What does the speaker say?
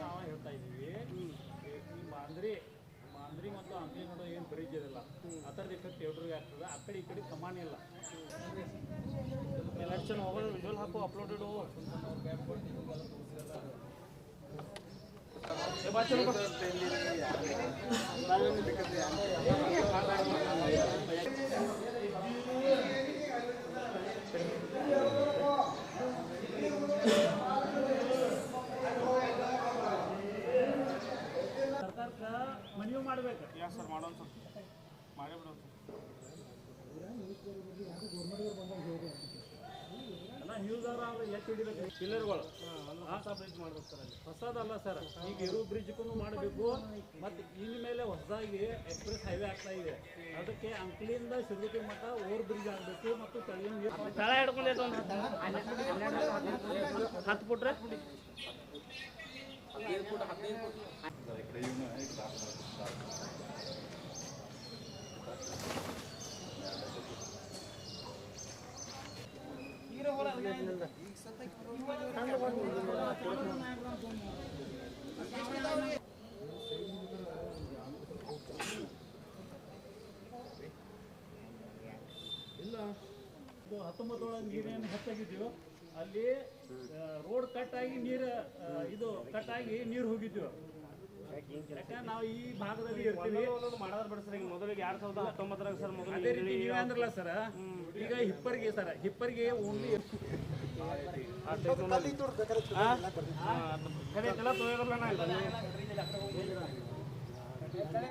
ನಾವು ಹೇಳ್ತಾ ಇದ್ದೀವಿ ಮಾಂದ್ರಿ ಮಾಂದ್ರಿ ಮತ್ತು ಹಂಪಿ ನೋಡೋ ಏನು ಬ್ರಿಡ್ಜ್ ಇರಲ್ಲ ಆ ಥರದ ಇಫೆಕ್ಟ್ ಎಲ್ರಿಗೂ ಆಗ್ತದೆ ಆ ಕಡೆ ಈ ಕಡೆ ಸಮಾನ ಇಲ್ಲ ಎಲೆಕ್ಷನ್ ಹೋಗೋದು ವಿಜುವಲ್ ಹಾಕು uploaded ಮನವಿ ಮಾಡ್ಬೇಕು ಯಾ ಸರ್ ಮಾಡೋಣ ಸರ್ ಮಾಡೇ ಬಿಡೋಣ ಅವ್ರು ಎತ್ತು ಹಿಡಿಬೇಕು? ಪಿಲ್ಲರ್ಗಳು ಬ್ರಿಡ್ಜ್ ಮಾಡ್ಬೇಕು ಸರ್ ಸರ್ ಈಗ ಇರೋ ಬ್ರಿಡ್ಜ್ಗೂ ಮಾಡಬೇಕು. ಮತ್ತು ಇನ್ಮೇಲೆ ಹೊಸದಾಗಿ ಎಕ್ಸ್ಪ್ರೆಸ್ ಹೈವೇ ಆಗ್ತಾ ಇದೆ. ಅದಕ್ಕೆ ಅಂಕ್ಲಿಯಿಂದ ಶಿರಗುಪ್ಪಿ ಮಠ ಓವರ್ ಬ್ರಿಡ್ಜ್ ಆಗಬೇಕು ಮತ್ತು ತಳಿಯ ತಳ ಹಿಡ್ಕೊಂಡೈತೆ ಹತ್ತು ಬಿಟ್ರೆ ಇಲ್ಲ ಇದು ಹತ್ತೊಂಬತ್ತೊಳಗೆ ನೀರೇನು ಹೆಚ್ಚಾಗಿದ್ದೀವೋ ಅಲ್ಲಿ ರೋಡ್ ಕಟ್ ಆಗಿ ನೀರು ಇದು ಕಟ್ ಆಗಿ ನೀರು ಹೋಗಿದ್ದೀವಿ ಯಾಕಂದ್ರೆ ನಾವು ಈ ಭಾಗದಲ್ಲಿ ಇರ್ತೀವಿ ಮಾಡೋದ್ರ ಬಿಡಿ ಸರ್ ಮೊದಲಿಗೆ ಎರಡ್ ಸಾವಿರದ ಹತ್ತೊಂಬತ್ತರಾಗ ಸರ್ ಮೊದಲು ನೀವೇ ಅಂದ್ರಲ್ಲ ಸರ್ ಈಗ ಹಿಪ್ಪರಿಗೆ ಸರ್ ಹಿಪ್ಪರಿಗೆ ಓನ್ಲಿ ಕಡೆ